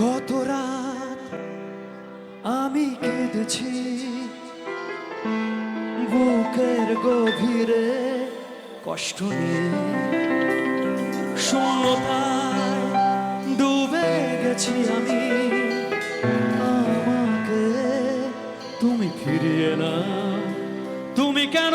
কত রাত আমি কেঁদেছি বুকের গভীরে কষ্ট নিয়ে। শূন্যতায় ডুবে গেছি আমি। আমাকে তুমি ফিরিয়ে না তুমি কেন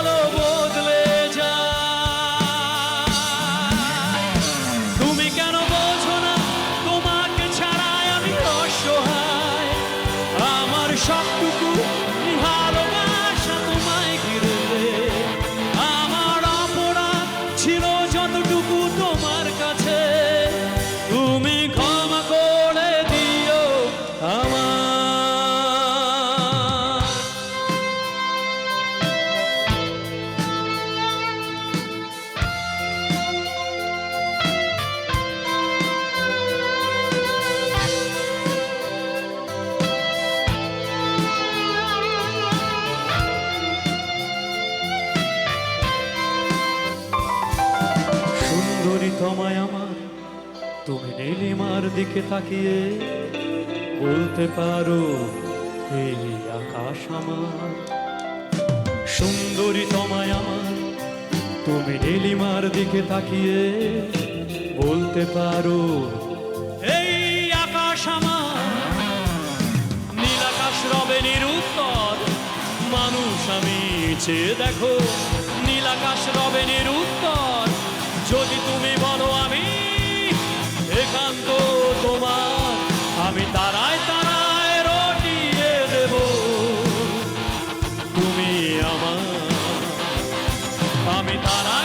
আমার সুন্দরী তোমায় আমার। তুমি নীলিমার দিকে তাকিয়ে বলতে পারো, এই আকাশ আমার। সুন্দরী তোমায় আমার। তুমি নীলিমার দিকে তাকিয়ে বলতে পারো, এই আকাশ আমার। নীল আকাশ রবে নিরুত্তর, মানুষ আমি চেয়ে দেখো। নীল আকাশ রবে নিরুত্তর যদি তুমি বলো আমি, একান্ত তোমার, আমি তারায় তারায় রটিয়ে দেব। তুমি আমার, আমি তারায়